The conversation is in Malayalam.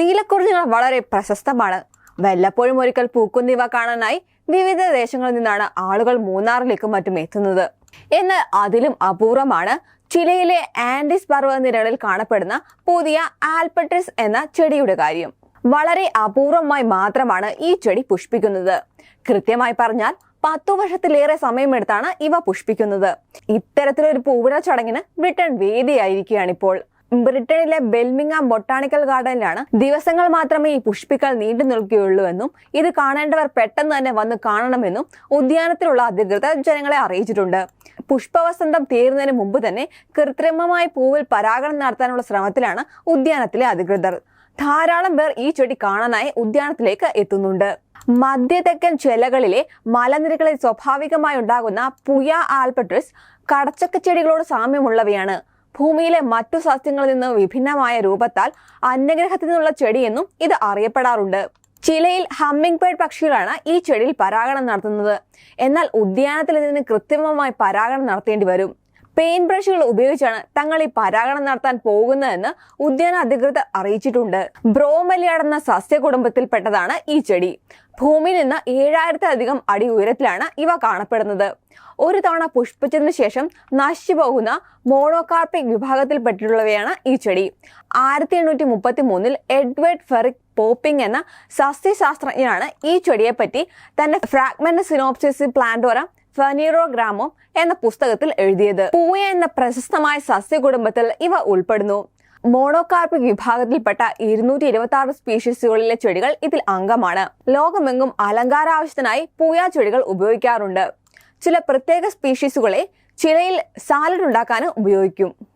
നീലക്കുറിഞ്ഞികൾ വളരെ പ്രശസ്തമാണ്. വല്ലപ്പോഴും ഒരിക്കൽ പൂക്കുന്നിവ കാണാനായി വിവിധ ദേശങ്ങളിൽ നിന്നാണ് ആളുകൾ മൂന്നാറിലേക്കും മറ്റും എത്തുന്നത്. എന്നാൽ അതിലും അപൂർവമാണ് ചിലയിലെ ആൻഡിസ് പർവതനിരകളിൽ കാണപ്പെടുന്ന പുതിയ ആൽപട്രിസ് എന്ന ചെടിയുടെ കാര്യം. വളരെ അപൂർവമായി മാത്രമാണ് ഈ ചെടി പുഷ്പിക്കുന്നത്. കൃത്യമായി പറഞ്ഞാൽ പത്തു വർഷത്തിലേറെ സമയമെടുത്താണ് ഇവ പുഷ്പിക്കുന്നത്. ഇത്തരത്തിലൊരു പൂവിട ചടങ്ങിന് ബ്രിട്ടൻ വേദിയായിരിക്കുകയാണിപ്പോൾ. ബ്രിട്ടനിലെ ബെൽമിങ്ങാം ബൊട്ടാണിക്കൽ ഗാർഡനിലാണ് ദിവസങ്ങൾ മാത്രമേ ഈ പുഷ്പിക്കൽ നീണ്ടു നിൽക്കുകയുള്ളൂവെന്നും ഇത് കാണേണ്ടവർ പെട്ടെന്ന് തന്നെ വന്ന് കാണണമെന്നും ഉദ്യാനത്തിലുള്ള അധികൃതർ ജനങ്ങളെ അറിയിച്ചിട്ടുണ്ട്. പുഷ്പവസന്തം തീരുന്നതിന് മുമ്പ് തന്നെ കൃത്രിമമായി പൂവിൽ പരാഗണം നടത്താനുള്ള ശ്രമത്തിലാണ് ഉദ്യാനത്തിലെ അധികൃതർ. ധാരാളം പേർ ഈ ചെടി കാണാനായി ഉദ്യാനത്തിലേക്ക് എത്തുന്നുണ്ട്. മധ്യതെക്കൻ ചെലകളിലെ മലനിരകളിൽ സ്വാഭാവികമായി ഉണ്ടാകുന്ന പുയ ആൽപട്രിസ് കടച്ചക്ക ചെടികളോട് സാമ്യമുള്ളവയാണ്. ഭൂമിയിലെ മറ്റു സസ്യങ്ങളിൽ നിന്ന് വിഭിന്നമായ രൂപത്താൽ അന്യഗ്രഹത്തിൽ നിന്നുള്ള ചെടിയെന്നും ഇത് അറിയപ്പെടാറുണ്ട്. ചിലയിൽ ഹമ്മിംഗ് ബേർഡ് പക്ഷികളാണ് ഈ ചെടിയിൽ പരാഗണം നടത്തുന്നത്. എന്നാൽ ഉദ്യാനത്തിൽ ഇതിന് കൃത്രിമമായി പരാഗണം നടത്തേണ്ടി വരും. പെയിന്റ് ബ്രഷുകൾ ഉപയോഗിച്ചാണ് തങ്ങൾ ഈ പരാഗണം നടത്താൻ പോകുന്നതെന്ന് ഉദ്യാന അധികൃതർ അറിയിച്ചിട്ടുണ്ട്. ബ്രോമലിയാടെന്ന സസ്യ കുടുംബത്തിൽപ്പെട്ടതാണ് ഈ ചെടി. ഭൂമിയിൽ നിന്ന് ഏഴായിരത്തിലധികം അടി ഉയരത്തിലാണ് ഇവ കാണപ്പെടുന്നത്. ഒരു തവണ പുഷ്പിച്ചതിന് ശേഷം നശിച്ചു പോകുന്ന മോണോകാർപ്പിക് വിഭാഗത്തിൽപ്പെട്ടിട്ടുള്ളവയാണ് ഈ ചെടി. ആയിരത്തി എണ്ണൂറ്റി മുപ്പത്തി മൂന്നിൽ എഡ്വേർഡ് ഫെറിക് പോപ്പിംഗ് എന്ന സസ്യശാസ്ത്രജ്ഞനാണ് ഈ ചെടിയെപ്പറ്റി തന്റെ ഫ്രാഗ്മെന്റ് സിനോപ്സിസ് പ്ലാന്റോറം ഫനീറോഗ്രാമോ എന്ന പുസ്തകത്തിൽ എഴുതിയത്. പൂയ എന്ന പ്രശസ്തമായ സസ്യകുടുംബത്തിൽ ഇവ ഉൾപ്പെടുന്നു. മോണോകാർപ്പ് വിഭാഗത്തിൽപ്പെട്ട ഇരുന്നൂറ്റി ഇരുപത്തി ആറ് സ്പീഷീസുകളിലെ ചെടികൾ ഇതിൽ അംഗമാണ്. ലോകമെങ്ങും അലങ്കാര ആവശ്യത്തിനായി പൂയ ചെടികൾ ഉപയോഗിക്കാറുണ്ട്. ചില പ്രത്യേക സ്പീഷീസുകളെ ചിലയിൽ സാലഡ് ഉണ്ടാക്കാനും ഉപയോഗിക്കും.